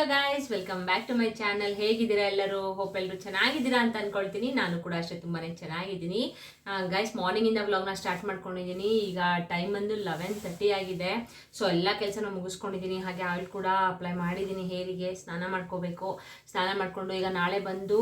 Hello guys welcome back to my channel ಹೇಗಿದ್ದೀರಾ ಎಲ್ಲರೂ? Hope ಎಲ್ಲರೂ ಚೆನ್ನಾಗಿದ್ದೀರಾ ಅಂತ ಅನ್ಕೊಳ್ತೀನಿ. ನಾನು ಕೂಡ ಅಷ್ಟೇ ತುಂಬಾನೇ ಚೆನ್ನಾಗಿದ್ದೀನಿ. ಗೈಸ್ ಮಾರ್ನಿಂಗಿಂದ ವ್ಲಾಗ್ನ ಸ್ಟಾರ್ಟ್ ಮಾಡ್ಕೊಂಡಿದ್ದೀನಿ. ಈಗ ಟೈಮ್ ಬಂದು ಲೆವೆನ್ ತರ್ಟಿ ಆಗಿದೆ. ಸೊ ಎಲ್ಲ ಕೆಲಸನ ಮುಗಿಸ್ಕೊಂಡಿದ್ದೀನಿ. ಹಾಗೆ ಆಯಿಲ್ ಕೂಡ ಅಪ್ಲೈ ಮಾಡಿದ್ದೀನಿ ಹೇರಿಗೆ. ಸ್ನಾನ ಮಾಡ್ಕೋಬೇಕು. ಸ್ನಾನ ಮಾಡಿಕೊಂಡು ಈಗ ನಾಳೆ ಬಂದು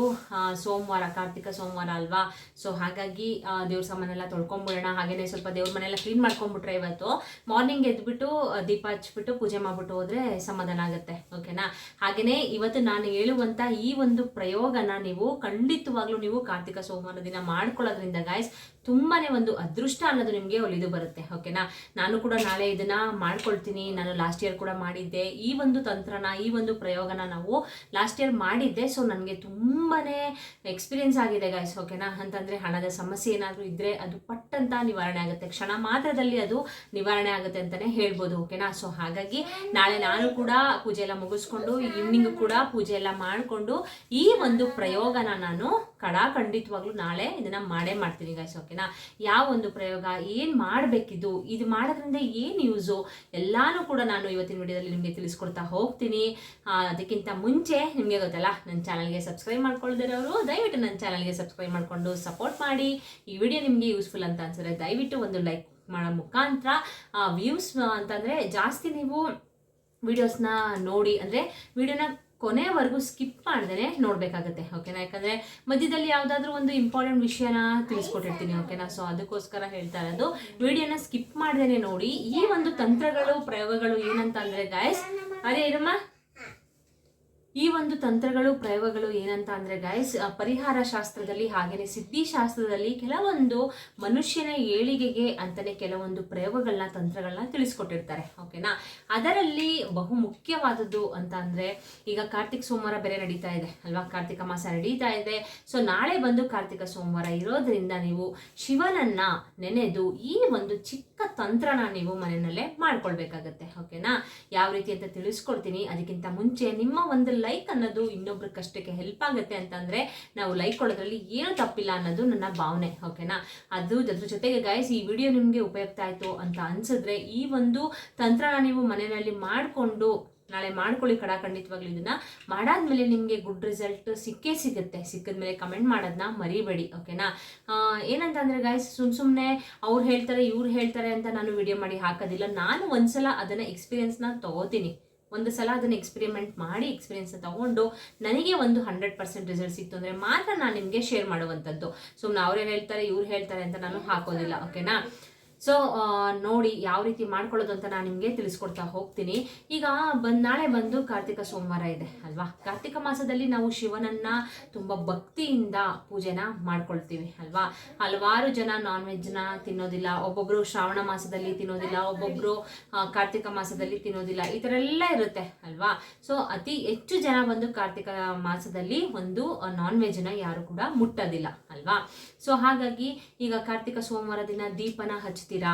ಸೋಮವಾರ, ಕಾರ್ತಿಕ ಸೋಮವಾರ ಅಲ್ವಾ? ಸೊ ಹಾಗಾಗಿ ದೇವ್ರ ಸಾಮಾನೆಲ್ಲ ತೊಳ್ಕೊಂಬಿಡೋಣ. ಹಾಗೇನೆ ಸ್ವಲ್ಪ ದೇವ್ರ ಮನೆಯೆಲ್ಲ ಕ್ಲೀನ್ ಮಾಡ್ಕೊಂಡ್ಬಿಟ್ರೆ ಇವತ್ತು. ಮಾರ್ನಿಂಗ್ ಎದ್ಬಿಟ್ಟು ದೀಪ ಹಚ್ಬಿಟ್ಟು, ಪೂಜೆ ಮಾಡ್ಬಿಟ್ಟು ಹೋದ್ರೆ ಸಮಾಧಾನ ಆಗುತ್ತೆ. ಓಕೆನಾ ಹಾಗೇನೆ ಇವತ್ತು ನಾನು ಹೇಳುವಂತ ಈ ಒಂದು ಪ್ರಯೋಗನ ನೀವು ಖಂಡಿತವಾಗ್ಲೂ ನೀವು ಕಾರ್ತಿಕ ಸೋಮವಾರ ದಿನ ಮಾಡ್ಕೊಳ್ಳೋದ್ರಿಂದ ಗಾಯ್ಸ್ ತುಂಬಾನೇ ಒಂದು ಅದೃಷ್ಟ ಅನ್ನೋದು ನಿಮಗೆ ಒಲಿದು ಬರುತ್ತೆ ಓಕೆನಾ ನಾನು ಕೂಡ ನಾಳೆ ಇದನ್ನ ಮಾಡ್ಕೊಳ್ತೀನಿ. ನಾನು ಲಾಸ್ಟ್ ಇಯರ್ ಕೂಡ ಮಾಡಿದ್ದೆ. ಈ ಒಂದು ತಂತ್ರನ, ಈ ಒಂದು ಪ್ರಯೋಗನ ನಾವು ಲಾಸ್ಟ್ ಇಯರ್ ಮಾಡಿದ್ದೆ. ಸೊ ನನಗೆ ತುಂಬಾನೇ ಎಕ್ಸ್ಪೀರಿಯನ್ಸ್ ಆಗಿದೆ ಗಾಯ್ಸ್ ಓಕೆನಾ ಅಂತಂದ್ರೆ ಹಣದ ಸಮಸ್ಯೆ ಏನಾದರೂ ಇದ್ರೆ ಅದು ಪಟ್ಟಂತ ನಿವಾರಣೆ ಆಗುತ್ತೆ. ಕ್ಷಣ ಮಾತ್ರದಲ್ಲಿ ಅದು ನಿವಾರಣೆ ಆಗುತ್ತೆ ಅಂತಾನೆ ಹೇಳ್ಬೋದು ಓಕೆನಾ ಸೊ ಹಾಗಾಗಿ ನಾಳೆ ನಾನು ಕೂಡ ಪೂಜೆ ಎಲ್ಲ ಮುಗಿಸ್ಕೊಂಡು ಈವ್ನಿಂಗ್ ಕೂಡ ಪೂಜೆ ಎಲ್ಲ ಮಾಡಿಕೊಂಡು ಈ ಒಂದು ಪ್ರಯೋಗನ ನಾನು ಕಡಾ ಖಂಡಿತವಾಗ್ಲೂ ನಾಳೆ ಇದನ್ನ ಮಾಡೇ ಮಾಡ್ತೀನಿ ಗಾಯ್ಸ್ ಓಕೆನಾ ಯಾವ ಒಂದು ಪ್ರಯೋಗ, ಏನು ಮಾಡಬೇಕಿದು, ಇದು ಮಾಡೋದ್ರಿಂದ ಏನು ಯೂಸು ಎಲ್ಲಾನು ಕೂಡ ನಾನು ಇವತ್ತಿನ ವಿಡಿಯೋದಲ್ಲಿ ನಿಮಗೆ ತಿಳಿಸ್ಕೊಡ್ತಾ ಹೋಗ್ತೀನಿ. ಅದಕ್ಕಿಂತ ಮುಂಚೆ ನಿಮಗೆ ಗೊತ್ತಲ್ಲ ನನ್ನ ಚಾನಲ್ಗೆ ಸಬ್ಸ್ಕ್ರೈಬ್ ಮಾಡ್ಕೊಳ್ದಿರೋರು ದಯವಿಟ್ಟು ನನ್ನ ಚಾನಲ್ಗೆ ಸಬ್ಸ್ಕ್ರೈಬ್ ಮಾಡಿಕೊಂಡು ಸಪೋರ್ಟ್ ಮಾಡಿ. ಈ ವಿಡಿಯೋ ನಿಮಗೆ ಯೂಸ್ಫುಲ್ ಅಂತ ಅನ್ಸಿದ್ರೆ ದಯವಿಟ್ಟು ಒಂದು ಲೈಕ್ ಮಾಡೋ ಮುಖಾಂತರ ವ್ಯೂಸ್ ಅಂತಂದರೆ ಜಾಸ್ತಿ ನೀವು ವಿಡಿಯೋಸ್ನ ನೋಡಿ, ಅಂದರೆ ವಿಡಿಯೋನ ಕೊನೆವರೆಗೂ ಸ್ಕಿಪ್ ಮಾಡ್ದೇ ನೋಡಬೇಕಾಗತ್ತೆ ಓಕೆನಾ ಯಾಕಂದರೆ ಮಧ್ಯದಲ್ಲಿ ಯಾವುದಾದ್ರೂ ಒಂದು ಇಂಪಾರ್ಟೆಂಟ್ ವಿಷಯನ ತಿಳಿಸ್ಕೊಟ್ಟಿರ್ತೀನಿ ಓಕೆನಾ ಸೊ ಅದಕ್ಕೋಸ್ಕರ ಹೇಳ್ತಾ ಇರೋದು ವಿಡಿಯೋನ ಸ್ಕಿಪ್ ಮಾಡ್ದೇ ನೋಡಿ, ಈ ಒಂದು ತಂತ್ರಗಳು, ಪ್ರಯೋಗಗಳು ಏನಂತ ಅಂದರೆ ಗಾಯಸ್ ಅದೇ ಇರಮ್ಮ ಈ ಒಂದು ತಂತ್ರಗಳು, ಪ್ರಯೋಗಗಳು ಏನಂತ ಅಂದ್ರೆ ಗೈಸ್ ಪರಿಹಾರ ಶಾಸ್ತ್ರದಲ್ಲಿ ಹಾಗೆಯೇ ಸಿದ್ಧಿ ಶಾಸ್ತ್ರದಲ್ಲಿ ಕೆಲವೊಂದು ಮನುಷ್ಯನ ಏಳಿಗೆಗೆ ಅಂತಾನೆ ಕೆಲವೊಂದು ಪ್ರಯೋಗಗಳನ್ನ ತಂತ್ರಗಳನ್ನ ತಿಳಿಸ್ಕೊಟ್ಟಿರ್ತಾರೆ ಓಕೆನಾ ಅದರಲ್ಲಿ ಬಹು ಮುಖ್ಯವಾದದ್ದು ಅಂತ ಅಂದ್ರೆ ಈಗ ಕಾರ್ತಿಕ್ ಸೋಮವಾರ ಬೇರೆ ನಡೀತಾ ಇದೆ, ಅಲ್ವಾ? ಕಾರ್ತಿಕ ಮಾಸ ನಡೀತಾ ಇದೆ. ಸೊ ನಾಳೆ ಬಂದು ಕಾರ್ತಿಕ ಸೋಮವಾರ ಇರೋದ್ರಿಂದ ನೀವು ಶಿವನನ್ನ ನೆನೆದು ಈ ಒಂದು ಚಿಕ್ಕ ತಂತ್ರನ ನೀವು ಮನೆಯಲ್ಲೇ ಮಾಡ್ಕೊಳ್ಬೇಕಾಗತ್ತೆ ಓಕೆನಾ ಯಾವ ರೀತಿ ಅಂತ ತಿಳಿಸ್ಕೊಡ್ತೀನಿ. ಅದಕ್ಕಿಂತ ಮುಂಚೆ ನಿಮ್ಮ ಒಂದು ಲೈಕ್ ಅನ್ನೋದು ಇನ್ನೊಬ್ರ ಕಷ್ಟಕ್ಕೆ ಹೆಲ್ಪ್ ಆಗುತ್ತೆ ಅಂತಂದ್ರೆ, ನಾವು ಲೈಕ್ ಕೊಡೋದ್ರಲ್ಲಿ ಏನು ತಪ್ಪಿಲ್ಲ ಅನ್ನೋದು ನನ್ನ ಭಾವನೆ ಓಕೆನಾ ಅದು ಅದ್ರ ಜೊತೆಗೆ ಗಾಯಸ್ ಈ ವಿಡಿಯೋ ನಿಮಗೆ ಉಪಯುಕ್ತ ಆಯಿತು ಅಂತ ಅನ್ಸಿದ್ರೆ ಈ ಒಂದು ತಂತ್ರನ ನೀವು ಮನೆಯಲ್ಲಿ ಮಾಡಿಕೊಂಡು ನಾಳೆ ಮಾಡ್ಕೊಳ್ಳಿ ಕಡ ಖಂಡಿತವಾಗ್ಲೂ ಇದನ್ನ. ಮಾಡಾದ್ಮೇಲೆ ನಿಮಗೆ ಗುಡ್ ರಿಸಲ್ಟ್ ಸಿಕ್ಕೇ ಸಿಗುತ್ತೆ. ಸಿಕ್ಕಿದ್ಮೇಲೆ ಕಮೆಂಟ್ ಮಾಡೋದನ್ನ ಮರಿಬೇಡಿ ಓಕೆನಾ ಏನಂತಂದರೆ ಗಾಯ್ಸ್ ಸುಮ್ ಸುಮ್ಮನೆ ಅವ್ರು ಹೇಳ್ತಾರೆ, ಇವ್ರು ಹೇಳ್ತಾರೆ ಅಂತ ನಾನು ವಿಡಿಯೋ ಮಾಡಿ ಹಾಕೋದಿಲ್ಲ. ನಾನು ಒಂದ್ಸಲ ಅದನ್ನ ಎಕ್ಸ್ಪೀರಿಯನ್ಸ್ನ ತಗೋತೀನಿ. ಒಂದು ಸಲ ಅದನ್ನು ಎಕ್ಸ್ಪೆರಿಮೆಂಟ್ ಮಾಡಿ ಎಕ್ಸ್ಪೀರಿಯನ್ಸ್ ತಗೊಂಡು ನನಗೆ ಒಂದು ಹಂಡ್ರೆಡ್ ಪರ್ಸೆಂಟ್ ರಿಸಲ್ಟ್ ಸಿಕ್ತು ಅಂದರೆ ಮಾತ್ರ ನಾನು ನಿಮಗೆ ಶೇರ್ ಮಾಡುವಂಥದ್ದು. ಸುಮ್ಮನೆ ಅವ್ರೇನು ಹೇಳ್ತಾರೆ, ಇವ್ರು ಹೇಳ್ತಾರೆ ಅಂತ ನಾನು ಹಾಕೋದಿಲ್ಲ ಓಕೆನಾ ಸೊ ನೋಡಿ ಯಾವ ರೀತಿ ಮಾಡ್ಕೊಳ್ಳೋದು ಅಂತ ನಾನು ನಿಮಗೆ ತಿಳಿಸ್ಕೊಡ್ತಾ ಹೋಗ್ತೀನಿ. ಈಗ ಬಂದ್, ನಾಳೆ ಬಂದು ಕಾರ್ತಿಕ ಸೋಮವಾರ ಇದೆ, ಅಲ್ವಾ? ಕಾರ್ತಿಕ ಮಾಸದಲ್ಲಿ ನಾವು ಶಿವನನ್ನ ತುಂಬ ಭಕ್ತಿಯಿಂದ ಪೂಜೆನ ಮಾಡ್ಕೊಳ್ತೀವಿ, ಅಲ್ವಾ? ಹಲವಾರು ಜನ ನಾನ್ ವೆಜ್ನ ತಿನ್ನೋದಿಲ್ಲ, ಒಬ್ಬೊಬ್ರು ಶ್ರಾವಣ ಮಾಸದಲ್ಲಿ ತಿನ್ನೋದಿಲ್ಲ, ಒಬ್ಬೊಬ್ರು ಕಾರ್ತಿಕ ಮಾಸದಲ್ಲಿ ತಿನ್ನೋದಿಲ್ಲ, ಈ ಥರ ಎಲ್ಲ ಇರುತ್ತೆ, ಅಲ್ವಾ? ಸೊ ಅತಿ ಹೆಚ್ಚು ಜನ ಬಂದು ಕಾರ್ತಿಕ ಮಾಸದಲ್ಲಿ ಒಂದು ನಾನ್ ವೆಜ್ನ ಯಾರು ಕೂಡ ಮುಟ್ಟೋದಿಲ್ಲ, ಅಲ್ವಾ? ಸೊ ಹಾಗಾಗಿ ಈಗ ಕಾರ್ತಿಕ ಸೋಮವಾರ ದಿನ ದೀಪನ ಹಚ್ತೀರಾ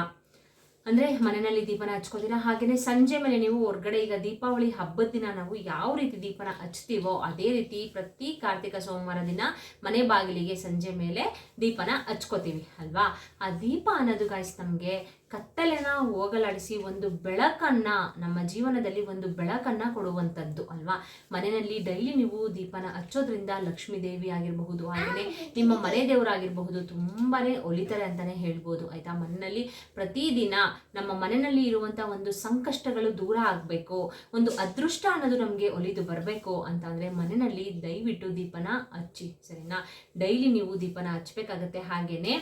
ಅಂದ್ರೆ ಮನೆಯಲ್ಲಿ ದೀಪನ ಹಚ್ಕೋತೀರಾ? ಹಾಗೇನೆ ಸಂಜೆ ಮೇಲೆ ನೀವು ಹೊರಗಡೆ ಈಗ ದೀಪಾವಳಿ ಹಬ್ಬದ ದಿನ ನಾವು ಯಾವ ರೀತಿ ದೀಪನ ಹಚ್ತೀವೋ ಅದೇ ರೀತಿ ಪ್ರತಿ ಕಾರ್ತಿಕ ಸೋಮವಾರ ದಿನ ಮನೆ ಬಾಗಿಲಿಗೆ ಸಂಜೆ ಮೇಲೆ ದೀಪನ ಹಚ್ಕೋತೀವಿ, ಅಲ್ವಾ? ಆ ದೀಪ ಅನ್ನೋದು ಗಾಯ್ಸ್ ನಮಗೆ ಕತ್ತಲೆನ ಹೋಗಲಾಡಿಸಿ ಒಂದು ಬೆಳಕನ್ನ, ನಮ್ಮ ಜೀವನದಲ್ಲಿ ಒಂದು ಬೆಳಕನ್ನ ಕೊಡುವಂಥದ್ದು ಅಲ್ವಾ? ಮನೆಯಲ್ಲಿ ಡೈಲಿ ನೀವು ದೀಪನ ಹಚ್ಚೋದ್ರಿಂದ ಲಕ್ಷ್ಮೀ ದೇವಿ ಆಗಿರಬಹುದು ಹಾಗೆಯೇ ನಿಮ್ಮ ಮನೆ ದೇವರಾಗಿರಬಹುದು ತುಂಬಾನೇ ಒಲಿತಾರೆ ಅಂತಾನೆ ಹೇಳ್ಬೋದು, ಆಯ್ತಾ? ಮನೆಯಲ್ಲಿ ಪ್ರತಿದಿನ ನಮ್ಮ ಮನೆಯಲ್ಲಿ ಇರುವಂತ ಒಂದು ಸಂಕಷ್ಟಗಳು ದೂರ ಆಗಬೇಕು, ಒಂದು ಅದೃಷ್ಟ ಅನ್ನೋದು ನಮಗೆ ಒಲಿದು ಬರಬೇಕು ಅಂತಂದ್ರೆ ಮನೆಯಲ್ಲಿ ದಯವಿಟ್ಟು ದೀಪನ ಹಚ್ಚಿ, ಸರಿನಾ? ಡೈಲಿ ನೀವು ದೀಪನ ಹಚ್ಚಬೇಕಾಗತ್ತೆ, ಹಾಗೇನೆ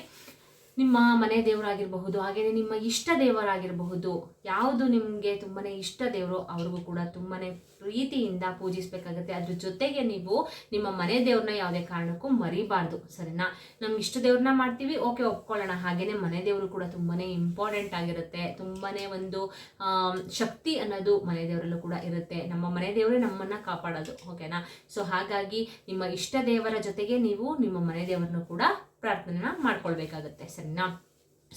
ನಿಮ್ಮ ಮನೆ ದೇವರಾಗಿರಬಹುದು ಹಾಗೆಯೇ ನಿಮ್ಮ ಇಷ್ಟ ದೇವರಾಗಿರಬಹುದು, ಯಾವುದು ನಿಮಗೆ ತುಂಬಾ ಇಷ್ಟ ದೇವರು ಅವ್ರಿಗೂ ಕೂಡ ತುಂಬಾ ಪ್ರೀತಿಯಿಂದ ಪೂಜಿಸಬೇಕಾಗುತ್ತೆ. ಅದ್ರ ಜೊತೆಗೆ ನೀವು ನಿಮ್ಮ ಮನೆ ದೇವ್ರನ್ನ ಯಾವುದೇ ಕಾರಣಕ್ಕೂ ಮರಿಬಾರ್ದು, ಸರಿನಾ? ನಮ್ಮ ಇಷ್ಟ ದೇವ್ರನ್ನ ಮಾಡ್ತೀವಿ, ಓಕೆ, ಒಪ್ಕೊಳ್ಳೋಣ. ಹಾಗೇನೆ ಮನೆ ದೇವರು ಕೂಡ ತುಂಬಾನೇ ಇಂಪಾರ್ಟೆಂಟ್ ಆಗಿರುತ್ತೆ. ತುಂಬಾ ಒಂದು ಶಕ್ತಿ ಅನ್ನೋದು ಮನೆ ದೇವರಲ್ಲೂ ಕೂಡ ಇರುತ್ತೆ. ನಮ್ಮ ಮನೆ ದೇವರೇ ನಮ್ಮನ್ನ ಕಾಪಾಡೋದು, ಓಕೆನಾ? ಸೊ ಹಾಗಾಗಿ ನಿಮ್ಮ ಇಷ್ಟ ದೇವರ ಜೊತೆಗೆ ನೀವು ನಿಮ್ಮ ಮನೆ ದೇವರನ್ನು ಕೂಡ ಪ್ರಾರ್ಥನೆನ ಮಾಡ್ಕೊಳ್ಬೇಕಾಗತ್ತೆ ಸರಿನಾ?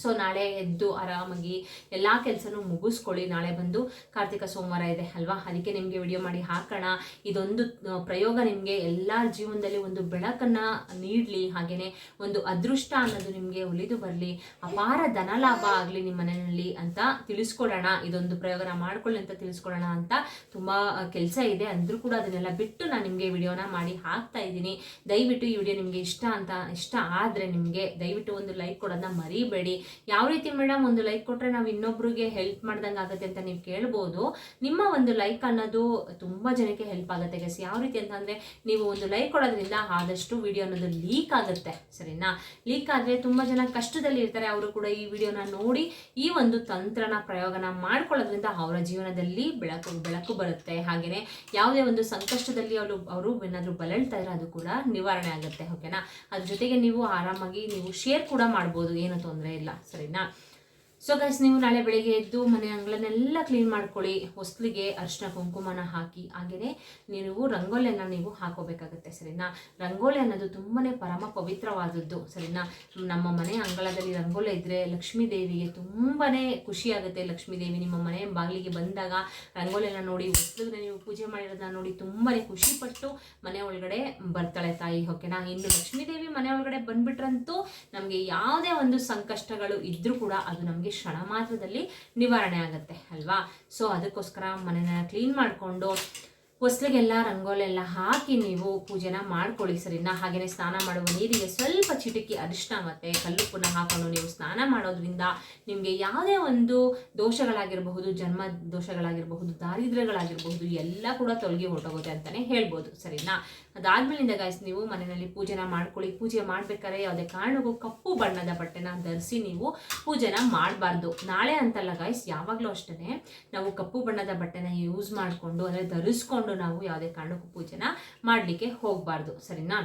ಸೊ ನಾಳೆ ಎದ್ದು ಆರಾಮಾಗಿ ಎಲ್ಲ ಕೆಲಸನೂ ಮುಗಿಸ್ಕೊಳ್ಳಿ. ನಾಳೆ ಬಂದು ಕಾರ್ತಿಕ ಸೋಮವಾರ ಇದೆ ಅಲ್ವಾ? ಅದಕ್ಕೆ ನಿಮಗೆ ವಿಡಿಯೋ ಮಾಡಿ ಹಾಕೋಣ. ಇದೊಂದು ಪ್ರಯೋಗ ನಿಮಗೆ ಎಲ್ಲ ಜೀವನದಲ್ಲಿ ಒಂದು ಬೆಳಕನ್ನು ನೀಡಲಿ. ಹಾಗೆಯೇ ಒಂದು ಅದೃಷ್ಟ ಅನ್ನೋದು ನಿಮಗೆ ಒಲಿದು ಬರಲಿ. ಅಪಾರ ಧನಲಾಭ ಆಗಲಿ ನಿಮ್ಮ ಮನೆಯಲ್ಲಿ ಅಂತ ತಿಳಿಸ್ಕೊಡೋಣ. ಇದೊಂದು ಪ್ರಯೋಗನ ಮಾಡ್ಕೊಳ್ಳಿ ಅಂತ ತಿಳಿಸ್ಕೊಡೋಣ ಅಂತ ತುಂಬ ಕೆಲಸ ಇದೆ. ಅಂದರೂ ಕೂಡ ಅದನ್ನೆಲ್ಲ ಬಿಟ್ಟು ನಾನು ನಿಮಗೆ ವಿಡಿಯೋನ ಮಾಡಿ ಹಾಕ್ತಾ ಇದ್ದೀನಿ. ದಯವಿಟ್ಟು ಈ ವಿಡಿಯೋ ನಿಮಗೆ ಇಷ್ಟ ಅಂತ, ಇಷ್ಟ ಆದರೆ ನಿಮಗೆ ದಯವಿಟ್ಟು ಒಂದು ಲೈಕ್ ಕೊಡೋದನ್ನ ಮರಿಬೇಡಿ. ಯಾವ ರೀತಿ ಮೇಡಮ್ ಒಂದು ಲೈಕ್ ಕೊಟ್ಟರೆ ನಾವು ಇನ್ನೊಬ್ರಿಗೆ ಹೆಲ್ಪ್ ಮಾಡ್ದಂಗೆ ಆಗುತ್ತೆ ಅಂತ ನೀವು ಕೇಳ್ಬೋದು. ನಿಮ್ಮ ಒಂದು ಲೈಕ್ ಅನ್ನೋದು ತುಂಬ ಜನಕ್ಕೆ ಹೆಲ್ಪ್ ಆಗುತ್ತೆ ಗಸ್ ಯಾವ ರೀತಿ ಅಂತಂದರೆ ನೀವು ಒಂದು ಲೈಕ್ ಕೊಡೋದ್ರಿಂದ ಆದಷ್ಟು ವಿಡಿಯೋ ಅನ್ನೋದು ಲೀಕ್ ಆಗುತ್ತೆ, ಸರಿನಾ? ಲೀಕ್ ಆದರೆ ತುಂಬ ಜನ ಕಷ್ಟದಲ್ಲಿ ಇರ್ತಾರೆ. ಅವರು ಕೂಡ ಈ ವಿಡಿಯೋನ ನೋಡಿ ಈ ಒಂದು ತಂತ್ರನ ಪ್ರಯೋಗನ ಮಾಡ್ಕೊಳ್ಳೋದ್ರಿಂದ ಅವರ ಜೀವನದಲ್ಲಿ ಬೆಳಕು ಬೆಳಕು ಬರುತ್ತೆ. ಹಾಗೆಯೇ ಯಾವುದೇ ಒಂದು ಸಂಕಷ್ಟದಲ್ಲಿ ಅವರು ಅವರು ಏನಾದರೂ ಬಲಳ್ತಾ ಇದ್ರೆ ಅದು ಕೂಡ ನಿವಾರಣೆ ಆಗುತ್ತೆ ಓಕೆನಾ ಅದ್ರ ಜೊತೆಗೆ ನೀವು ಆರಾಮಾಗಿ ನೀವು ಶೇರ್ ಕೂಡ ಮಾಡ್ಬೋದು, ಏನು ತೊಂದರೆ ಇಲ್ಲ. ಸರಿನಾ ಸೊ ಗೈಸ್ ನೀವು ನಾಳೆ ಬೆಳಿಗ್ಗೆ ಎದ್ದು ಮನೆ ಅಂಗಳನ್ನೆಲ್ಲ ಕ್ಲೀನ್ ಮಾಡ್ಕೊಳ್ಳಿ. ಹೊಸ್ಲಿಗೆ ಅರ್ಶಿನ ಕುಂಕುಮನ ಹಾಕಿ. ಹಾಗೆಯೇ ನೀವು ರಂಗೋಲಿಯನ್ನು ನೀವು ಹಾಕೋಬೇಕಾಗುತ್ತೆ, ಸರಿನಾ? ರಂಗೋಲಿ ಅನ್ನೋದು ತುಂಬಾ ಪರಮ ಪವಿತ್ರವಾದದ್ದು, ಸರಿನಾ? ನಮ್ಮ ಮನೆ ಅಂಗಳದಲ್ಲಿ ರಂಗೋಲಿ ಇದ್ದರೆ ಲಕ್ಷ್ಮೀ ದೇವಿಗೆ ತುಂಬಾ ಖುಷಿಯಾಗುತ್ತೆ ಲಕ್ಷ್ಮೀ ದೇವಿ ನಿಮ್ಮ ಮನೆ ಬಾಗಿಲಿಗೆ ಬಂದಾಗ ರಂಗೋಲಿಯನ್ನು ನೋಡಿ, ಹೊಸ್ಲಿಗೆ ನೀವು ಪೂಜೆ ಮಾಡಿರೋದನ್ನ ನೋಡಿ ತುಂಬಾ ಖುಷಿಪಟ್ಟು ಮನೆ ಒಳಗಡೆ ಬರ್ತಾಳೆ ತಾಯಿ, ಓಕೆನಾ? ಇನ್ನು ಲಕ್ಷ್ಮೀ ದೇವಿ ಮನೆ ಒಳಗಡೆ ಬಂದ್ಬಿಟ್ರಂತೂ ನಮಗೆ ಯಾವುದೇ ಒಂದು ಸಂಕಷ್ಟಗಳು ಇದ್ದರೂ ಕೂಡ ಅದು ನಮಗೆ ಕ್ಷಣ ಮಾತ್ರದಲ್ಲಿ ನಿವಾರಣೆ ಆಗುತ್ತೆ ಅಲ್ವಾ? ಸೊ ಅದಕ್ಕೋಸ್ಕರ ಮನೆನ ಕ್ಲೀನ್ ಮಾಡಿಕೊಂಡು ಹೊಸ್ಲಿಗೆಲ್ಲ ರಂಗೋಲಿ ಎಲ್ಲ ಹಾಕಿ ನೀವು ಪೂಜೆನ ಮಾಡ್ಕೊಳ್ಳಿ ಸರಿನಾ ಹಾಗೆಯೇ ಸ್ನಾನ ಮಾಡುವ ನೀರಿಗೆ ಸ್ವಲ್ಪ ಚಿಟಿಕಿ ಅರಿಶಿನ ಮತ್ತು ಕಲ್ಲುಪ್ಪನ್ನ ಹಾಕೊಂಡು ನೀವು ಸ್ನಾನ ಮಾಡೋದ್ರಿಂದ ನಿಮಗೆ ಯಾವುದೇ ಒಂದು ದೋಷಗಳಾಗಿರಬಹುದು, ಜನ್ಮ ದೋಷಗಳಾಗಿರಬಹುದು, ದಾರಿದ್ರ್ಯಗಳಾಗಿರಬಹುದು, ಎಲ್ಲ ಕೂಡ ತೊಲಗಿ ಹೊರಟೋಗುತ್ತೆ ಅಂತಲೇ ಹೇಳ್ಬೋದು. ಸರಿನಾ? ಅದಾದ್ಮೇಲಿಂದ ಗಾಯ್ಸ್ ನೀವು ಮನೆಯಲ್ಲಿ ಪೂಜೆನ ಮಾಡ್ಕೊಳ್ಳಿ. ಪೂಜೆ ಮಾಡ್ಬೇಕಾದ್ರೆ ಯಾವುದೇ ಕಾರಣಕ್ಕೂ ಕಪ್ಪು ಬಣ್ಣದ ಬಟ್ಟೆನ ಧರಿಸಿ ನೀವು ಪೂಜೆನ ಮಾಡಬಾರ್ದು. ನಾಳೆ ಅಂತಲ್ಲ ಗಾಯ್ಸ್ ಯಾವಾಗಲೂ ಅಷ್ಟೇ ನಾವು ಕಪ್ಪು ಬಣ್ಣದ ಬಟ್ಟೆನ ಯೂಸ್ ಮಾಡಿಕೊಂಡು, ಅಂದರೆ ಧರಿಸ್ಕೊಂಡು ನಾವು ಯಾವುದೇ ಕಾರಣಕ್ಕೂ ಪೂಜೆನ ಮಾಡಲಿಕ್ಕೆ ಹೋಗಬಾರ್ದು, ಸರಿನಾ?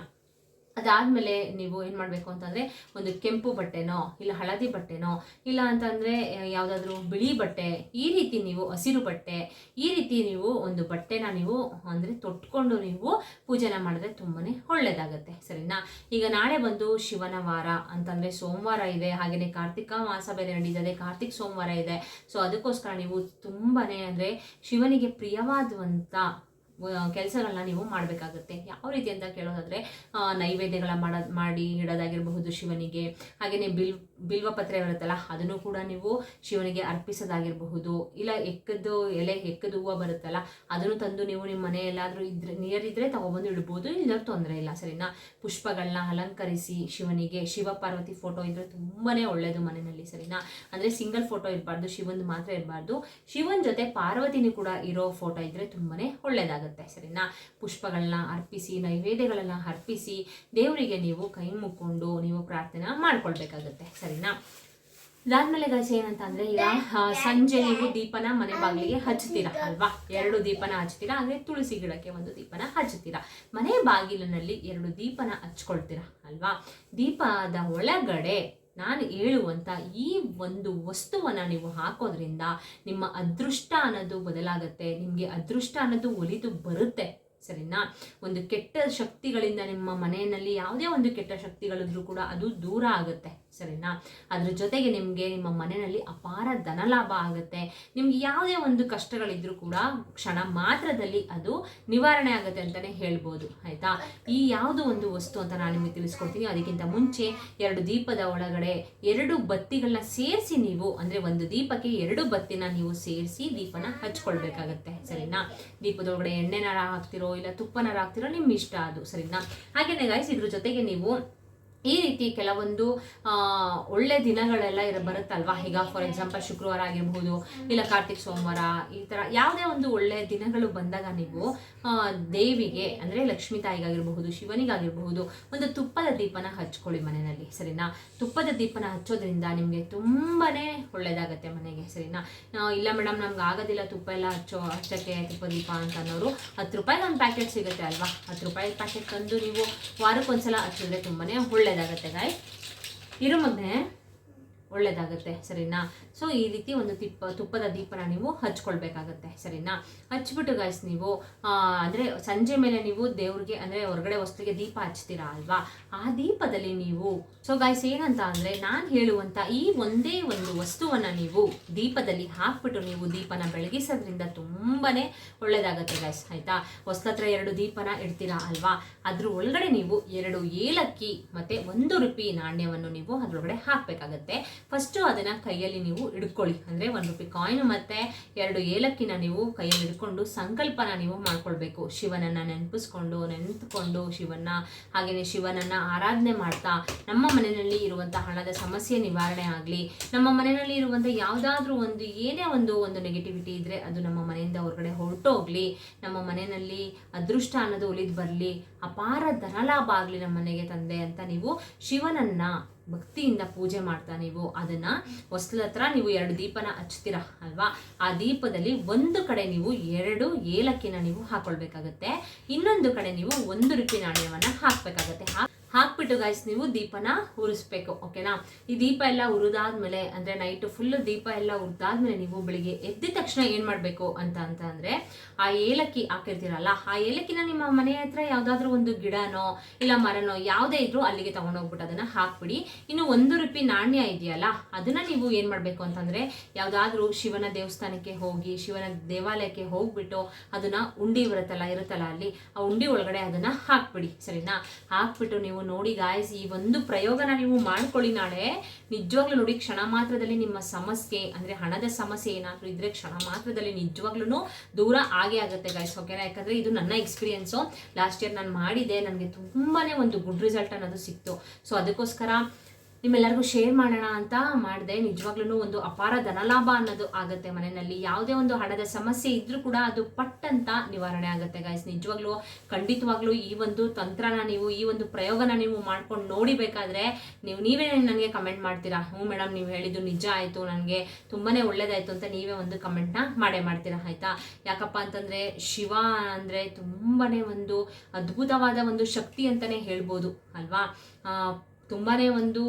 ಅದಾದಮೇಲೆ ನೀವು ಏನು ಮಾಡಬೇಕು ಅಂತಂದರೆ ಒಂದು ಕೆಂಪು ಬಟ್ಟೆನೋ, ಇಲ್ಲ ಹಳದಿ ಬಟ್ಟೆನೋ, ಇಲ್ಲ ಅಂತಂದರೆ ಯಾವುದಾದ್ರೂ ಬಿಳಿ ಬಟ್ಟೆ, ಈ ರೀತಿ ನೀವು ಹಸಿರು ಬಟ್ಟೆ, ಈ ರೀತಿ ನೀವು ಒಂದು ಬಟ್ಟೆನ ನೀವು, ಅಂದರೆ ತೊಟ್ಕೊಂಡು ನೀವು ಪೂಜೆನ ಮಾಡಿದ್ರೆ ತುಂಬಾ ಒಳ್ಳೆಯದಾಗತ್ತೆ ಸರಿನಾ? ಈಗ ನಾಳೆ ಬಂದು ಶಿವನ ವಾರ ಅಂತಂದರೆ ಸೋಮವಾರ ಇದೆ ಹಾಗೆಯೇ ಕಾರ್ತಿಕ ಮಾಸ ಬೇರೆ ನಡೀತದೆ, ಕಾರ್ತಿಕ್ ಸೋಮವಾರ ಇದೆ. ಸೊ ಅದಕ್ಕೋಸ್ಕರ ನೀವು ತುಂಬಾ ಅಂದರೆ ಶಿವನಿಗೆ ಪ್ರಿಯವಾದಂಥ ಕೆಲಸಗಳನ್ನ ನೀವು ಮಾಡಬೇಕಾಗುತ್ತೆ. ಯಾವ ರೀತಿ ಅಂತ ಕೇಳೋದಾದ್ರೆ ನೈವೇದ್ಯಗಳ ಮಾಡೋದು ಮಾಡಿ ಇಡೋದಾಗಿರಬಹುದು ಶಿವನಿಗೆ ಹಾಗೆಯೇ ಬಿಲ್ ಬಿಲ್ವಪತ್ರೆ ಬರುತ್ತಲ್ಲ ಅದನ್ನು ಕೂಡ ನೀವು ಶಿವನಿಗೆ ಅರ್ಪಿಸೋದಾಗಿರಬಹುದು. ಇಲ್ಲ ಎಕ್ಕದ್ದು ಎಲೆ ಎಕ್ಕದ ಹೂವು ಬರುತ್ತಲ್ಲ, ಅದನ್ನು ತಂದು ನೀವು ನಿಮ್ಮ ಮನೆ ಎಲ್ಲಾದರೂ ಇದ್ರೆ ಇದ್ದರೆ ತಗೊಬಂದು ಇಡ್ಬೋದು ಇಲ್ಲದ್ರೂ ತೊಂದರೆ ಇಲ್ಲ, ಸರಿನಾ? ಪುಷ್ಪಗಳನ್ನ ಅಲಂಕರಿಸಿ ಶಿವನಿಗೆ, ಶಿವ ಪಾರ್ವತಿ ಫೋಟೋ ಇದ್ರೆ ತುಂಬಾ ಒಳ್ಳೆಯದು ಮನೆಯಲ್ಲಿ, ಸರಿನಾ? ಅಂದರೆ ಸಿಂಗಲ್ ಫೋಟೋ ಇರಬಾರ್ದು ಶಿವಂದು ಮಾತ್ರ ಇರಬಾರ್ದು. ಶಿವನ್ ಜೊತೆ ಪಾರ್ವತಿನೂ ಕೂಡ ಇರೋ ಫೋಟೋ ಇದ್ರೆ ತುಂಬಾ ಒಳ್ಳೆಯದಾಗುತ್ತೆ ಸರಿನಾ? ಪುಷ್ಪಗಳನ್ನ ಅರ್ಪಿಸಿ, ನೈವೇದ್ಯಗಳನ್ನ ಅರ್ಪಿಸಿ, ದೇವರಿಗೆ ನೀವು ಕೈ ಮುಕ್ಕೊಂಡು ನೀವು ಪ್ರಾರ್ಥನೆ ಮಾಡ್ಕೊಳ್ಬೇಕಾಗತ್ತೆ ಸರಿನಾ? ಇದಾದ್ಮೇಲೆ ಗಾಯ್ಸ್ ಏನಂತ ಅಂದ್ರೆ ಈಗ ಸಂಜೆ ನೀವು ದೀಪನ ಮನೆ ಬಾಗಿಲಿಗೆ ಹಚ್ತೀರಾ ಅಲ್ವಾ? ಎರಡು ದೀಪನ ಹಚ್ತೀರಾ ಅಂದ್ರೆ ತುಳಸಿ ಗಿಡಕ್ಕೆ ಒಂದು ದೀಪನ ಹಚ್ತೀರಾ ಮನೆ ಬಾಗಿಲಿನಲ್ಲಿ ಎರಡು ದೀಪನ ಹಚ್ಕೊಳ್ತೀರಾ ಅಲ್ವಾ? ದೀಪದ ಒಳಗಡೆ ನಾನು ಹೇಳುವಂತ ಈ ಒಂದು ವಸ್ತುವನ್ನು ನೀವು ಹಾಕೋದ್ರಿಂದ ನಿಮ್ಮ ಅದೃಷ್ಟ ಅನ್ನೋದು ಬದಲಾಗುತ್ತೆ, ನಿಮಗೆ ಅದೃಷ್ಟ ಅನ್ನೋದು ಒಲಿದು ಬರುತ್ತೆ, ಸರಿನಾ? ಒಂದು ಕೆಟ್ಟ ಶಕ್ತಿಗಳಿಂದ ನಿಮ್ಮ ಮನೆಯಲ್ಲಿ ಯಾವುದೇ ಒಂದು ಕೆಟ್ಟ ಶಕ್ತಿಗಳಿದ್ರೂ ಕೂಡ ಅದು ದೂರ ಆಗುತ್ತೆ. ಸರಿನಾ? ಅದ್ರ ಜೊತೆಗೆ ನಿಮಗೆ ನಿಮ್ಮ ಮನೆಯಲ್ಲಿ ಅಪಾರ ಧನಲಾಭ ಆಗುತ್ತೆ. ನಿಮ್ಗೆ ಯಾವುದೇ ಒಂದು ಕಷ್ಟಗಳಿದ್ರೂ ಕೂಡ ಕ್ಷಣ ಮಾತ್ರದಲ್ಲಿ ಅದು ನಿವಾರಣೆ ಆಗುತ್ತೆ ಅಂತಲೇ ಹೇಳ್ಬೋದು, ಆಯಿತಾ? ಈ ಯಾವುದು ಒಂದು ವಸ್ತು ಅಂತ ನಾನು ನಿಮಗೆ ತಿಳಿಸ್ಕೊಡ್ತೀನಿ. ಅದಕ್ಕಿಂತ ಮುಂಚೆ ಎರಡು ದೀಪದ ಒಳಗಡೆ ಎರಡು ಬತ್ತಿಗಳನ್ನ ಸೇರಿಸಿ ನೀವು, ಅಂದರೆ ಒಂದು ದೀಪಕ್ಕೆ ಎರಡು ಬತ್ತಿನ ನೀವು ಸೇರಿಸಿ ದೀಪನ ಹಚ್ಕೊಳ್ಬೇಕಾಗತ್ತೆ, ಸರಿನಾ? ದೀಪದ ಒಳಗಡೆ ಎಣ್ಣೆನಾರ ಹಾಕ್ತಿರೋ, ಇಲ್ಲ ತುಪ್ಪನಾರ ಹಾಕ್ತಿರೋ ನಿಮ್ಮ ಇಷ್ಟ ಅದು, ಸರಿನಾ? ಹಾಗೆಯೇ ಗಾಯ್ಸ್ ಇದ್ರ ಜೊತೆಗೆ ನೀವು ಈ ರೀತಿ ಕೆಲವೊಂದು ಒಳ್ಳೆ ದಿನಗಳೆಲ್ಲ ಇರ, ಬರುತ್ತಲ್ವಾ? ಈಗ ಫಾರ್ ಎಕ್ಸಾಂಪಲ್ ಶುಕ್ರವಾರ ಆಗಿರ್ಬೋದು, ಇಲ್ಲ ಕಾರ್ತಿಕ್ ಸೋಮವಾರ, ಈ ಥರ ಯಾವುದೇ ಒಂದು ಒಳ್ಳೆ ದಿನಗಳು ಬಂದಾಗ ನೀವು ದೇವಿಗೆ ಅಂದರೆ ಲಕ್ಷ್ಮೀ ತಾಯಿಗಾಗಿರಬಹುದು ಶಿವನಿಗಾಗಿರಬಹುದು, ಒಂದು ತುಪ್ಪದ ದೀಪನ ಹಚ್ಕೊಳ್ಳಿ ಮನೆಯಲ್ಲಿ, ಸರಿನಾ? ತುಪ್ಪದ ದೀಪನ ಹಚ್ಚೋದ್ರಿಂದ ನಿಮಗೆ ತುಂಬಾ ಒಳ್ಳೆಯದಾಗತ್ತೆ ಮನೆಗೆ, ಸರಿನಾ? ಇಲ್ಲ ಮೇಡಮ್ ನಮ್ಗೆ ಆಗೋದಿಲ್ಲ ತುಪ್ಪ ಎಲ್ಲ ಹಚ್ಚೋ, ಹಚ್ಚಕ್ಕೆ ತುಪ್ಪ ದೀಪ ಅಂತ ಅನ್ನೋರು, ಹತ್ತು ರೂಪಾಯಿಗೆ ಒಂದು ಪ್ಯಾಕೆಟ್ ಸಿಗುತ್ತೆ ಅಲ್ವಾ? ಹತ್ತು ರೂಪಾಯಿ ಪ್ಯಾಕೆಟ್ ತಂದು ನೀವು ವಾರಕ್ಕೊಂದ್ಸಲ ಹಚ್ಚಿದ್ರೆ ತುಂಬಾ ಒಳ್ಳೆಯದಾಗತ್ತೆ ಗಾಯ್ ಇರು ಮಗನೆ ಒಳ್ಳೇದಾಗುತ್ತೆ, ಸರಿನಾ? ಸೊ ಈ ರೀತಿ ಒಂದು ತಿಪ್ಪ, ತುಪ್ಪದ ದೀಪನ ನೀವು ಹಚ್ಕೊಳ್ಬೇಕಾಗತ್ತೆ, ಸರಿನಾ? ಹಚ್ಬಿಟ್ಟು ಗಾಯ್ಸ್ ನೀವು ಅಂದರೆ ಸಂಜೆ ಮೇಲೆ ನೀವು ದೇವ್ರಿಗೆ, ಅಂದರೆ ಹೊರಗಡೆ ವಸ್ತುಗೆ ದೀಪ ಹಚ್ತೀರಾ ಅಲ್ವಾ? ಆ ದೀಪದಲ್ಲಿ ನೀವು ಸೊ ಗಾಯ್ಸ್ ಏನಂತ ಅಂದರೆ ನಾನು ಹೇಳುವಂಥ ಈ ಒಂದೇ ಒಂದು ವಸ್ತುವನ್ನು ನೀವು ದೀಪದಲ್ಲಿ ಹಾಕ್ಬಿಟ್ಟು ನೀವು ದೀಪನ ಬೆಳಗಿಸೋದ್ರಿಂದ ತುಂಬಾ ಒಳ್ಳೇದಾಗತ್ತೆ ಗಾಯ್ಸ್ ಆಯ್ತಾ? ಹೊಸ್ಲತ್ರ ಎರಡು ದೀಪನ ಇಡ್ತೀರಾ ಅಲ್ವಾ? ಅದ್ರ ಒಳಗಡೆ ನೀವು ಎರಡು ಏಲಕ್ಕಿ ಮತ್ತು ಒಂದು ರುಪಿ ನಾಣ್ಯವನ್ನು ನೀವು ಅದರೊಳಗಡೆ ಹಾಕ್ಬೇಕಾಗತ್ತೆ. ಫಸ್ಟು ಅದನ್ನ ಕೈಯಲ್ಲಿ ನೀವು ಹಿಡ್ಕೊಳ್ಳಿ. ಅಂದ್ರೆ ಒಂದು ರೂಪಾಯಿ ಕಾಯಿನ್ ಮತ್ತೆ ಎರಡು ಏಲಕ್ಕಿನ ನೀವು ಕೈಯಲ್ಲಿ ಹಿಡ್ಕೊಂಡು ಸಂಕಲ್ಪನ ನೀವು ಮಾಡ್ಕೊಳ್ಬೇಕು. ಶಿವನನ್ನ ನೆನಪಿಸ್ಕೊಂಡು ನೆನೆದುಕೊಂಡು ಶಿವನ್ನ, ಹಾಗೆಯೇ ಶಿವನನ್ನ ಆರಾಧನೆ ಮಾಡ್ತಾ ನಮ್ಮ ಮನೆಯಲ್ಲಿ ಇರುವಂಥ ಹಣದ ಸಮಸ್ಯೆ ನಿವಾರಣೆ ಆಗಲಿ, ನಮ್ಮ ಮನೆಯಲ್ಲಿ ಇರುವಂಥ ಯಾವುದಾದ್ರೂ ಒಂದು ಏನೇ ಒಂದು ಒಂದು ನೆಗೆಟಿವಿಟಿ ಇದ್ರೆ ಅದು ನಮ್ಮ ಮನೆಯಿಂದ ಹೊರಗಡೆ ಹೊರಟೋಗ್ಲಿ, ನಮ್ಮ ಮನೆಯಲ್ಲಿ ಅದೃಷ್ಟ ಅನ್ನೋದು ಒಲಿದು ಬರಲಿ, ಅಪಾರ ಧನಲಾಭ ಆಗಲಿ ನಮ್ಮ ಮನೆಗೆ ತಂದೆ ಅಂತ ನೀವು ಶಿವನನ್ನ ಭಕ್ತಿಯಿಂದ ಪೂಜೆ ಮಾಡ್ತಾ ನೀವು ಅದನ್ನ ಹೊಸ್ಲ ಹತ್ರ ನೀವು ಎರಡು ದೀಪನ ಹಚ್ತೀರ ಅಲ್ವಾ? ಆ ದೀಪದಲ್ಲಿ ಒಂದು ಕಡೆ ನೀವು ಎರಡು ಏಲಕ್ಕಿನ ನೀವು ಹಾಕೊಳ್ಬೇಕಾಗತ್ತೆ. ಇನ್ನೊಂದು ಕಡೆ ನೀವು ಒಂದು ರುಪಿ ನಾಣ್ಯವನ್ನ ಹಾಕ್ಬೇಕಾಗತ್ತೆ. ಹಾಕ್ಬಿಟ್ಟು ಗಾಯ್ಸ್ ನೀವು ದೀಪನ ಉರಿಸ್ಬೇಕು ಓಕೆನಾ ಈ ದೀಪ ಎಲ್ಲ ಉರಿದಾದ್ಮೇಲೆ, ಅಂದ್ರೆ ನೈಟ್ ಫುಲ್ ದೀಪ ಎಲ್ಲ ಉರಿದಾದ್ಮೇಲೆ ನೀವು ಬೆಳಿಗ್ಗೆ ಎದ್ದ ತಕ್ಷಣ ಏನು ಮಾಡಬೇಕು ಅಂತ ಅಂತ ಅಂದ್ರೆ, ಆ ಏಲಕ್ಕಿ ಹಾಕಿರ್ತೀರಲ್ಲ, ಆ ಏಲಕ್ಕಿನ ನಿಮ್ಮ ಮನೆ ಹತ್ರ ಯಾವುದಾದ್ರೂ ಒಂದು ಗಿಡನೋ, ಇಲ್ಲ ಮರನೋ ಯಾವುದೇ ಇದ್ರೂ ಅಲ್ಲಿಗೆ ತಗೊಂಡೋಗ್ಬಿಟ್ಟು ಅದನ್ನ ಹಾಕ್ಬಿಡಿ. ಇನ್ನು ಒಂದು ರೂಪಾಯಿ ನಾಣ್ಯ ಇದೆಯಲ್ಲ, ಅದನ್ನ ನೀವು ಏನು ಮಾಡಬೇಕು ಅಂತಂದ್ರೆ ಯಾವುದಾದ್ರೂ ಶಿವನ ದೇವಸ್ಥಾನಕ್ಕೆ ಹೋಗಿ, ಶಿವನ ದೇವಾಲಯಕ್ಕೆ ಹೋಗ್ಬಿಟ್ಟು ಅದನ್ನ ಉಂಡಿ ಬರುತ್ತಲ್ಲ ಇರುತ್ತಲ್ಲ ಅಲ್ಲಿ, ಆ ಉಂಡಿ ಒಳಗಡೆ ಅದನ್ನ ಹಾಕ್ಬಿಡಿ, ಸರಿನಾ? ಹಾಕ್ಬಿಟ್ಟು ನೀವು ನೋಡಿ ಗಾಯಸ್ ಈ ಒಂದು ಪ್ರಯೋಗನ ನೀವು ಮಾಡ್ಕೊಳ್ಳಿ ನಾಳೆ. ನಿಜವಾಗ್ಲೂ ನೋಡಿ, ಕ್ಷಣ ಮಾತ್ರದಲ್ಲಿ ನಿಮ್ಮ ಸಮಸ್ಯೆ, ಅಂದ್ರೆ ಹಣದ ಸಮಸ್ಯೆ ಏನಾದ್ರು ಇದ್ರೆ ಕ್ಷಣ ಮಾತ್ರದಲ್ಲಿ ನಿಜವಾಗ್ಲೂ ದೂರ ಆಗೇ ಆಗುತ್ತೆ ಗಾಯ್ಸ್ ಓಕೆನಾ ಯಾಕಂದ್ರೆ ಇದು ನನ್ನ ಎಕ್ಸ್ಪೀರಿಯನ್ಸು ಲಾಸ್ಟ್ ಇಯರ್ ನಾನು ಮಾಡಿದೆ ನನಗೆ ತುಂಬಾನೇ ಒಂದು ಗುಡ್ ರಿಸಲ್ಟ್ ಅನ್ನೋದು ಸಿಕ್ತು. ಸೊ ಅದಕ್ಕೋಸ್ಕರ ನಿಮ್ಮೆಲ್ಲರಿಗೂ ಶೇರ್ ಮಾಡೋಣ ಅಂತ ಮಾಡಿದೆ. ನಿಜವಾಗ್ಲೂ ಒಂದು ಅಪಾರ ಧನಲಾಭ ಅನ್ನೋದು ಆಗುತ್ತೆ ಮನೆಯಲ್ಲಿ. ಯಾವುದೇ ಒಂದು ಹಣದ ಸಮಸ್ಯೆ ಇದ್ರೂ ಕೂಡ ಅದು ಪಟ್ ಅಂತ ನಿವಾರಣೆ ಆಗುತ್ತೆ ಗಾಯ್ಸ್ ನಿಜವಾಗ್ಲೂ ಖಂಡಿತವಾಗ್ಲೂ ಈ ಒಂದು ತಂತ್ರನ ನೀವು, ಈ ಒಂದು ಪ್ರಯೋಗನ ನೀವು ಮಾಡ್ಕೊಂಡು ನೋಡಿಬೇಕಾದ್ರೆ ನೀವು, ನೀವೇ ನನಗೆ ಕಮೆಂಟ್ ಮಾಡ್ತೀರಾ? ಹ್ಞೂ ಮೇಡಮ್ ನೀವು ಹೇಳಿದ್ದು ನಿಜ ಆಯಿತು. ನನಗೆ ತುಂಬಾ ಒಳ್ಳೇದಾಯಿತು ಅಂತ ನೀವೇ ಒಂದು ಕಮೆಂಟ್ನ ಮಾಡೇ ಮಾಡ್ತೀರಾ, ಆಯ್ತಾ? ಯಾಕಪ್ಪ ಅಂತಂದ್ರೆ ಶಿವ ಅಂದ್ರೆ ತುಂಬಾ ಒಂದು ಅದ್ಭುತವಾದ ಒಂದು ಶಕ್ತಿ ಅಂತಾನೆ ಹೇಳ್ಬೋದು, ಅಲ್ವಾ? ತುಂಬಾನೇ ಒಂದು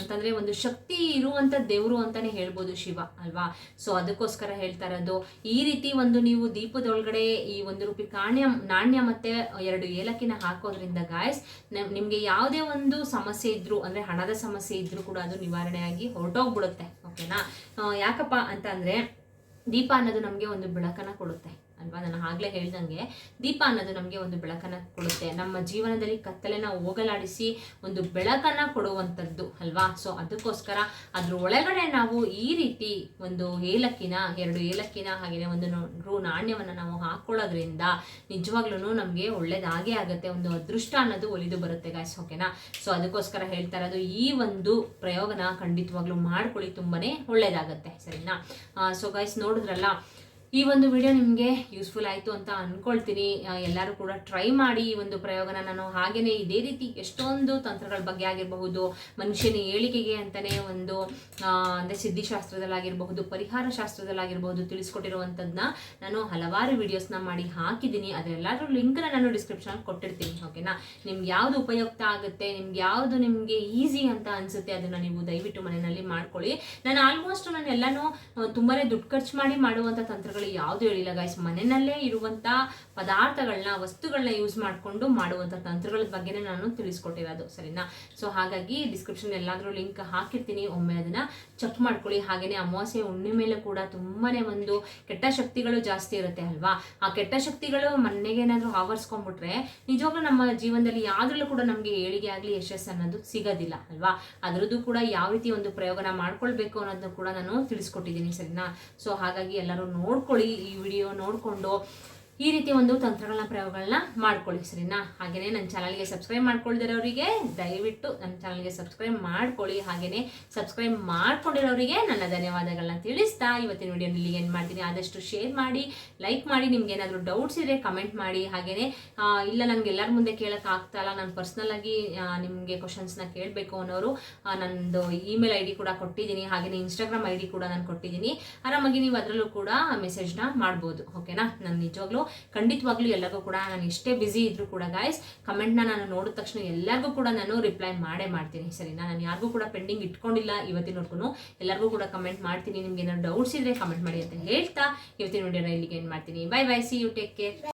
ಅಂತಂದ್ರೆ ಒಂದು ಶಕ್ತಿ ಇರುವಂತ ದೇವರು ಅಂತಾನೆ ಹೇಳ್ಬೋದು ಶಿವ, ಅಲ್ವಾ? ಸೊ ಅದಕ್ಕೋಸ್ಕರ ಹೇಳ್ತಾ ಇರೋದು, ಈ ರೀತಿ ಒಂದು ನೀವು ದೀಪದೊಳಗಡೆ ಈ ಒಂದು ರೂಪಿ ಕಾಣ್ಯ, ನಾಣ್ಯ ಮತ್ತೆ ಎರಡು ಏಲಕ್ಕಿನ ಹಾಕೋದ್ರಿಂದ ಗಾಯ್ಸ್ ನಿಮ್ಗೆ ಯಾವುದೇ ಒಂದು ಸಮಸ್ಯೆ ಇದ್ರು, ಅಂದ್ರೆ ಹಣದ ಸಮಸ್ಯೆ ಇದ್ರು ಕೂಡ ಅದು ನಿವಾರಣೆಯಾಗಿ ಹೊರಟೋಗ್ಬಿಡುತ್ತೆ ಓಕೆನಾ ಯಾಕಪ್ಪ ಅಂತ ಅಂದ್ರೆ ದೀಪ ಅನ್ನೋದು ನಮಗೆ ಒಂದು ಬೆಳಕನ್ನ ಕೊಡುತ್ತೆ. ಅಲ್ವಾ? ನಾನು ಆಗಲೇ ಹೇಳ್ದಂಗೆ ದೀಪ ಅನ್ನೋದು ನಮಗೆ ಒಂದು ಬೆಳಕನ್ನ ಕೊಡುತ್ತೆ. ನಮ್ಮ ಜೀವನದಲ್ಲಿ ಕತ್ತಲೆನ ಹೋಗಲಾಡಿಸಿ ಒಂದು ಬೆಳಕನ್ನ ಕೊಡುವಂಥದ್ದು ಅಲ್ವಾ? ಸೊ ಅದಕ್ಕೋಸ್ಕರ ಅದ್ರ ಒಳಗಡೆ ನಾವು ಈ ರೀತಿ ಒಂದು ಏಲಕ್ಕಿನ, ಎರಡು ಏಲಕ್ಕಿನ ಹಾಗೆ ಒಂದು ರು ನಾಣ್ಯವನ್ನು ನಾವು ಹಾಕ್ಕೊಳ್ಳೋದ್ರಿಂದ ನಿಜವಾಗ್ಲೂ ನಮಗೆ ಒಳ್ಳೇದಾಗೇ ಆಗುತ್ತೆ. ಒಂದು ಅದೃಷ್ಟ ಅನ್ನೋದು ಒಲಿದು ಬರುತ್ತೆ ಗಾಯ್ಸ್ ಓಕೆನಾ ಸೊ ಅದಕ್ಕೋಸ್ಕರ ಹೇಳ್ತಾ ಇರೋದು ಈ ಒಂದು ಪ್ರಯೋಗನ ಖಂಡಿತವಾಗ್ಲೂ ಮಾಡ್ಕೊಳ್ಳಿ, ತುಂಬಾನೇ ಒಳ್ಳೇದಾಗತ್ತೆ. ಸರಿನಾ? ಸೊ ಗೈಸ್ ನೋಡಿದ್ರಲ್ಲ ಈ ಒಂದು ವಿಡಿಯೋ ನಿಮಗೆ ಯೂಸ್ಫುಲ್ ಆಯಿತು ಅಂತ ಅಂದ್ಕೊಳ್ತೀನಿ ಎಲ್ಲರೂ ಕೂಡ ಟ್ರೈ ಮಾಡಿ ಈ ಒಂದು ಪ್ರಯೋಗನ ನಾನು ಹಾಗೆಯೇ ಇದೇ ರೀತಿ ಎಷ್ಟೊಂದು ತಂತ್ರಗಳ ಬಗ್ಗೆ ಆಗಿರಬಹುದು, ಮನುಷ್ಯನ ಏಳಿಗೆಗೆ ಅಂತಲೇ ಒಂದು ಅಂದರೆ ಸಿದ್ಧಿಶಾಸ್ತ್ರದಲ್ಲಾಗಿರಬಹುದು, ಪರಿಹಾರ ಶಾಸ್ತ್ರದಲ್ಲಾಗಿರಬಹುದು ತಿಳಿಸ್ಕೊಟ್ಟಿರುವಂಥದ್ದನ್ನ ನಾನು ಹಲವಾರು ವಿಡಿಯೋಸ್ನ ಮಾಡಿ ಹಾಕಿದ್ದೀನಿ. ಅದರೆಲ್ಲರೂ ಲಿಂಕ್ನ ನಾನು ಡಿಸ್ಕ್ರಿಪ್ಷನ್ ಕೊಟ್ಟಿರ್ತೀನಿ ಓಕೆನಾ ನಿಮ್ಗೆ ಯಾವುದು ಉಪಯುಕ್ತ ಆಗುತ್ತೆ, ನಿಮ್ಗೆ ಯಾವುದು ನಿಮಗೆ ಈಸಿ ಅಂತ ಅನ್ಸುತ್ತೆ ಅದನ್ನ ನೀವು ದಯವಿಟ್ಟು ಮನೆಯಲ್ಲಿ ಮಾಡ್ಕೊಳ್ಳಿ. ನಾನು ಆಲ್ಮೋಸ್ಟ್ ನಾನು ಎಲ್ಲನೂ ತುಂಬಾ ತುಂಬಾನೇ ದುಡ್ಡು ಖರ್ಚು ಮಾಡಿ ಮಾಡುವಂಥ ತಂತ್ರಗಳು ಯಾವುದು ಹೇಳಿಲ್ಲ ಗಾಯ್ಸ್ ಮನೆಯಲ್ಲೇ ಇರುವಂಥ ಪದಾರ್ಥಗಳನ್ನ ವಸ್ತುಗಳನ್ನ ಯೂಸ್ ಮಾಡಿಕೊಂಡು ಮಾಡುವಂಥ ತಂತ್ರಗಳ ಬಗ್ಗೆನೇ ನಾನು ತಿಳಿಸ್ಕೊಟ್ಟಿರೋದು, ಸರಿನಾ? ಸೊ ಹಾಗಾಗಿ ಡಿಸ್ಕ್ರಿಪ್ಷನ್ ಎಲ್ಲಾದರೂ ಲಿಂಕ್ ಹಾಕಿರ್ತೀನಿ. ಒಮ್ಮೆ ಅದನ್ನ ಚೆಕ್ ಮಾಡ್ಕೊಳ್ಳಿ. ಹಾಗೇನೆ ಅಮಾವಾಸ್ಯೆ ಹುಣ್ಣಿಮೆಲೂ ಕೂಡ ತುಂಬಾನೇ ಒಂದು ಕೆಟ್ಟ ಶಕ್ತಿಗಳು ಜಾಸ್ತಿ ಇರುತ್ತೆ, ಅಲ್ವಾ? ಆ ಕೆಟ್ಟ ಶಕ್ತಿಗಳು ಮನೆಗೆ ಏನಾದರೂ ಆವರಿಸ್ಕೊಂಡ್ಬಿಟ್ರೆ ನಿಜವಾಗ್ಲೂ ನಮ್ಮ ಜೀವನದಲ್ಲಿ ಯಾವ್ದ್ರಲ್ಲೂ ಕೂಡ ನಮಗೆ ಏಳಿಗೆ ಆಗಲಿ, ಯಶಸ್ಸು ಅನ್ನೋದು ಸಿಗೋದಿಲ್ಲ, ಅಲ್ವಾ? ಅದರದ್ದು ಕೂಡ ಯಾವ ರೀತಿ ಒಂದು ಪ್ರಯೋಗನ ಮಾಡ್ಕೊಳ್ಬೇಕು ಅನ್ನೋದನ್ನ ಕೂಡ ನಾನು ತಿಳಿಸ್ಕೊಟ್ಟಿದ್ದೀನಿ, ಸರಿನಾ? ಸೊ ಹಾಗಾಗಿ ಎಲ್ಲರೂ ನೋಡ್ಕೊಳ್ಳಿ ಈ ವಿಡಿಯೋ ನೋಡಿಕೊಂಡು ಈ ರೀತಿ ಒಂದು ತಂತ್ರಗಳನ್ನ ಪ್ರಯೋಗಗಳನ್ನ ಮಾಡ್ಕೊಳ್ಳಿ ಸರಿನಾ? ಹಾಗೆಯೇ ನನ್ನ ಚಾನಲ್ಗೆ ಸಬ್ಸ್ಕ್ರೈಬ್ ಮಾಡ್ಕೊಳ್ದಿರೋರಿಗೆ ದಯವಿಟ್ಟು ನನ್ನ ಚಾನಲ್ಗೆ ಸಬ್ಸ್ಕ್ರೈಬ್ ಮಾಡ್ಕೊಳ್ಳಿ. ಹಾಗೆಯೇ ಸಬ್ಸ್ಕ್ರೈಬ್ ಮಾಡ್ಕೊಂಡಿರೋರಿಗೆ ನನ್ನ ಧನ್ಯವಾದಗಳನ್ನ ತಿಳಿಸ್ತಾ ಇವತ್ತಿನ ವಿಡಿಯೋ ಇಲ್ಲಿಗೆ ಏನು ಮಾಡ್ತೀನಿ ಆದಷ್ಟು ಶೇರ್ ಮಾಡಿ ಲೈಕ್ ಮಾಡಿ, ನಿಮ್ಗೆ ಏನಾದರೂ ಡೌಟ್ಸ್ ಇದ್ರೆ ಕಮೆಂಟ್ ಮಾಡಿ. ಹಾಗೆಯೇ ಇಲ್ಲ ನನಗೆ ಎಲ್ಲರ ಮುಂದೆ ಕೇಳೋಕೆ ಇಲ್ಲ. ನಾನು ಪರ್ಸ್ನಲ್ ಆಗಿ ನಿಮಗೆ ಕ್ವಶನ್ಸ್ನ ಕೇಳಬೇಕು ಅನ್ನೋರು ನನ್ನದು ಇಮೇಲ್ ಐ ಡಿ ಕೂಡ ಕೊಟ್ಟಿದ್ದೀನಿ. ಹಾಗೆಯೇ ಇನ್ಸ್ಟಾಗ್ರಾಮ್ ಐ ಡಿ ಕೂಡ ನಾನು ಕೊಟ್ಟಿದ್ದೀನಿ. ಆರಾಮಾಗಿ ನೀವು ಅದರಲ್ಲೂ ಕೂಡ ಮೆಸೇಜ್ನ ಮಾಡ್ಬೋದು. ಓಕೆನಾ ನಾನು ನಿಜವಾಗ್ಲೂ ಖಂಡಿತವಾಗ್ಲೂ ಎಲ್ಲರಿಗೂ ಕೂಡ ನಾನು ಎಷ್ಟೇ ಬ್ಯುಸಿ ಇದ್ರೂ ಕೂಡ ಗಾಯ್ಸ್ ಕಮೆಂಟ್ನ ನಾನು ನೋಡಿದ ತಕ್ಷಣ ಎಲ್ಲರಿಗೂ ಕೂಡ ನಾನು ರಿಪ್ಲೈ ಮಾಡೇ ಮಾಡ್ತೀನಿ, ಸರಿನಾ? ನಾನು ಯಾರಿಗೂ ಕೂಡ ಪೆಂಡಿಂಗ್ ಇಟ್ಕೊಂಡಿಲ್ಲ ಇವತ್ತಿನವರೆಗೂ ಎಲ್ಲರಿಗೂ ಕೂಡ ಕಮೆಂಟ್ ಮಾಡ್ತೀನಿ. ನಿಮ್ಗೆ ಏನಾದ್ರು ಡೌಟ್ಸ್ ಇದ್ರೆ ಕಮೆಂಟ್ ಮಾಡಿ ಅಂತ ಹೇಳ್ತಾ ಇವತ್ತಿನ ವಿಡಿಯೋನ ಇಲ್ಲಿಗೆ ಏನು ಮಾಡ್ತೀನಿ. Bye bye see you take care